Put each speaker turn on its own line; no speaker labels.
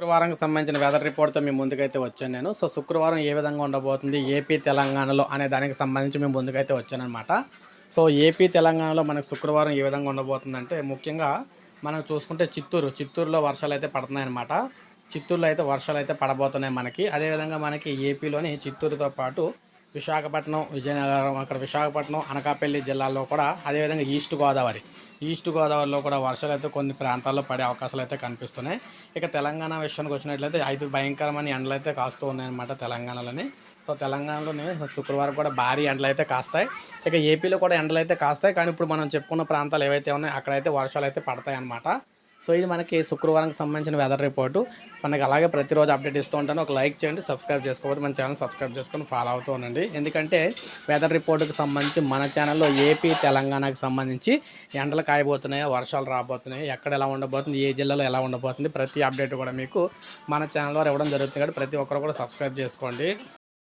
శుక్రవారంకి సంబంధించిన వెదర్ రిపోర్ట్తో మేము ముందుకైతే వచ్చాను నేను. సో శుక్రవారం ఏ విధంగా ఉండబోతుంది? ఏపీ తెలంగాణలో అనే దానికి సంబంధించి మేము ముందుకైతే వచ్చానమాట సో ఏపీ తెలంగాణలో మనకు శుక్రవారం ఏ విధంగా ఉండబోతుందంటే ముఖ్యంగా మనం చూసుకుంటే చిత్తూరు. చిత్తూరులో వర్షాలు అయితే పడుతున్నాయన్నమాట. చిత్తూరులో అయితే వర్షాలు అయితే పడబోతున్నాయి మనకి. అదేవిధంగా మనకి ఏపీలోని చిత్తూరుతో పాటు విశాఖపట్నం విజయనగరం అక్కడ విశాఖపట్నం అనకాపల్లి జిల్లాల్లో కూడా అదేవిధంగా ఈస్ట్ గోదావరి. ఈస్ట్ గోదావరిలో కూడా వర్షాలు అయితే కొన్ని ప్రాంతాల్లో పడే అవకాశాలు అయితే కనిపిస్తున్నాయి. ఇక తెలంగాణ విషయానికి వచ్చినట్లయితే ఐదు భయంకరమైన ఎండలు అయితే కాస్తూ ఉన్నాయన్నమాట తెలంగాణలోని. సో తెలంగాణలోని శుక్రవారం కూడా భారీ ఎండలు అయితే కాస్తాయి. ఇక ఏపీలో కూడా ఎండలు అయితే కాస్తాయి. కానీ ఇప్పుడు మనం చెప్పుకున్న ప్రాంతాలు ఏవైతే ఉన్నాయో అక్కడైతే వర్షాలు అయితే పడతాయి అన్నమాట సో ఇది మనకి శుక్రవారంకి సంబంధించిన వెదర్ రిపోర్టు మనకి అలాగే ప్రతిరోజు అప్డేట్ ఇస్తూ ఉంటాను. ఒక లైక్ చేయండి సబ్స్క్రైబ్ చేసుకోవద్దు. మన ఛానల్ సబ్స్క్రైబ్ చేసుకొని ఫాలో అవుతూ ఉండండి. ఎందుకంటే వెదర్ రిపోర్టుకి సంబంధించి మన ఛానల్లో ఏపీ తెలంగాణకి సంబంధించి ఎండలు కాయబోతున్నాయో వర్షాలు రాబోతున్నాయి ఎక్కడ ఎలా ఉండబోతుంది ఏ జిల్లాలో ఎలా ఉండబోతుంది ప్రతి అప్డేట్ కూడా మీకు మన ఛానల్ ద్వారా ఇవ్వడం జరుగుతుంది. కాబట్టి ప్రతి ఒక్కరు కూడా సబ్స్క్రైబ్ చేసుకోండి.